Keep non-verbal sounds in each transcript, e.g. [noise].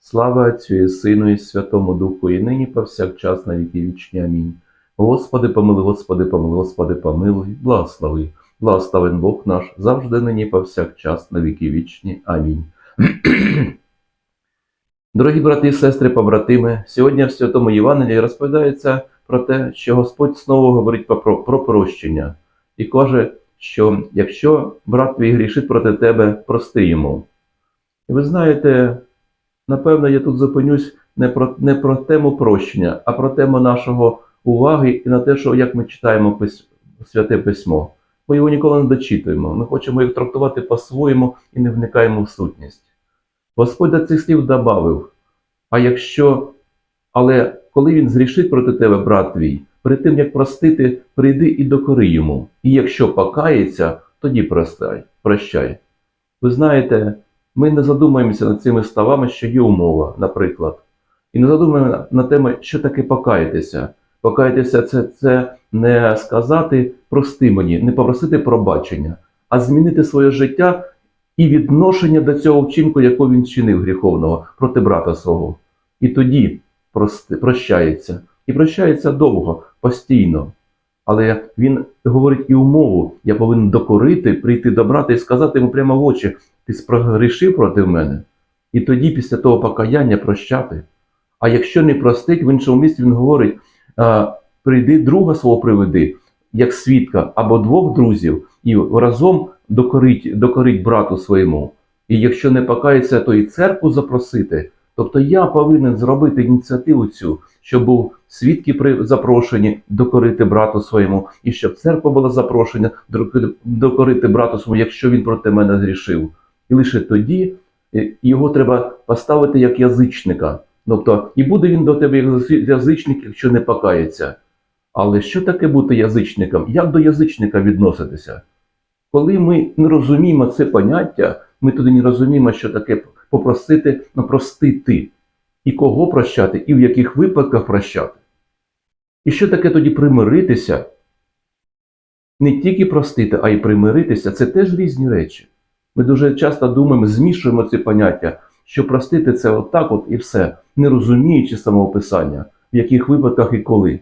Слава Отцю і Сину, і Святому Духу, і нині повсякчас на віки вічні. Амінь. Господи, помилуй, Господи, помилуй, Господи, помилуй, благослови. Благословен Бог наш, завжди нині повсякчас на віки вічні. Амінь. [clears throat] Дорогі брати і сестри, побратими, сьогодні в Святому Євангелії розповідається про те, що Господь знову говорить про, про прощення і каже, що якщо брат твій грішить проти тебе, прости йому. І ви знаєте, напевно, я тут зупинюсь не про, не про тему прощення, а про тему нашого уваги і на те, що як ми читаємо пис... святе письмо. Ми його ніколи не дочитуємо. Ми хочемо їх трактувати по-своєму і не вникаємо в сутність. Господь до цих слів добавив: а якщо, але коли він зрішить проти тебе, брат твій, перед тим як простити, прийди і докори йому. І якщо покається, тоді простай, прощай. Ви знаєте, ми не задумуємося над цими словами, що є умова, наприклад. І не задумуємо на тему, що таке покаятися. Покаятися це, це не сказати прости мені, не попросити пробачення, а змінити своє життя і відношення до цього вчинку, якого він чинив гріховного проти брата свого. І тоді прости, прощається. І прощається довго, постійно. Але він говорить і умову: я повинен докорити, прийти до брата і сказати йому прямо в очі: ти спрогрішив проти мене. І тоді, після того покаяння, прощати. А якщо не простить, в іншому місці він говорить: прийди друга свого приведи, як свідка, або двох друзів, і разом докорить, докорить брату своєму. І якщо не покається, то і церкву запросити. Тобто я повинен зробити ініціативу цю, щоб був свідки при запрошені докорити брату своєму, і щоб церква була запрошена докорити брату своєму, якщо він проти мене грішив. І лише тоді е, його треба поставити як язичника. Тобто, і буде він до тебе як язичник, якщо не покається. Але що таке бути язичником? Як до язичника відноситися? Коли ми не розуміємо це поняття, ми тоді не розуміємо, що таке попросити, ну, простити, і кого прощати, і в яких випадках прощати. І що таке тоді примиритися? Не тільки простити, а й примиритися це теж різні речі. Ми дуже часто думаємо, змішуємо ці поняття, що простити це отак от і все, не розуміючи самого писання, в яких випадках і коли.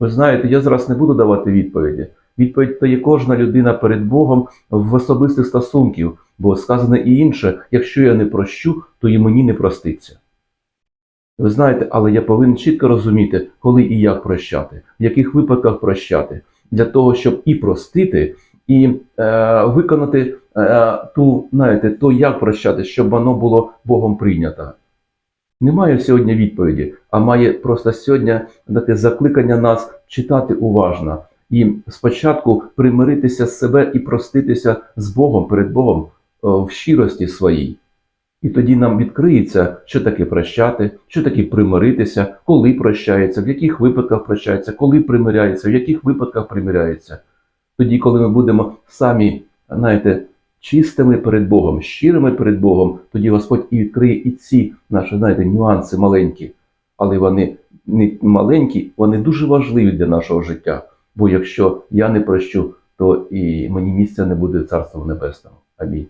Ви знаєте, я зараз не буду давати відповіді. Відповідь дає кожна людина перед Богом в особистих стосунків, бо сказано і інше, якщо я не прощу, то і мені не проститься. Ви знаєте, але я повинен чітко розуміти, коли і як прощати, в яких випадках прощати, для того, щоб і простити, і е, виконати е, ту, знаєте, то, як прощати, щоб воно було Богом прийнято. Немає сьогодні відповіді, а має просто сьогодні таке закликання нас читати уважно і спочатку примиритися з себе і проститися з Богом перед Богом в щирості своїй. І тоді нам відкриється, що таке прощати, що таке примиритися, коли прощається, в яких випадках прощається, коли примиряється, в яких випадках примиряється. Тоді, коли ми будемо самі, знаєте, чистими перед Богом, щирими перед Богом, тоді Господь і відкриє і ці наші, знаєте, нюанси маленькі, але вони не маленькі, вони дуже важливі для нашого життя. Бо якщо я не прощу, то і мені місця не буде в Царство Небесному. Амінь.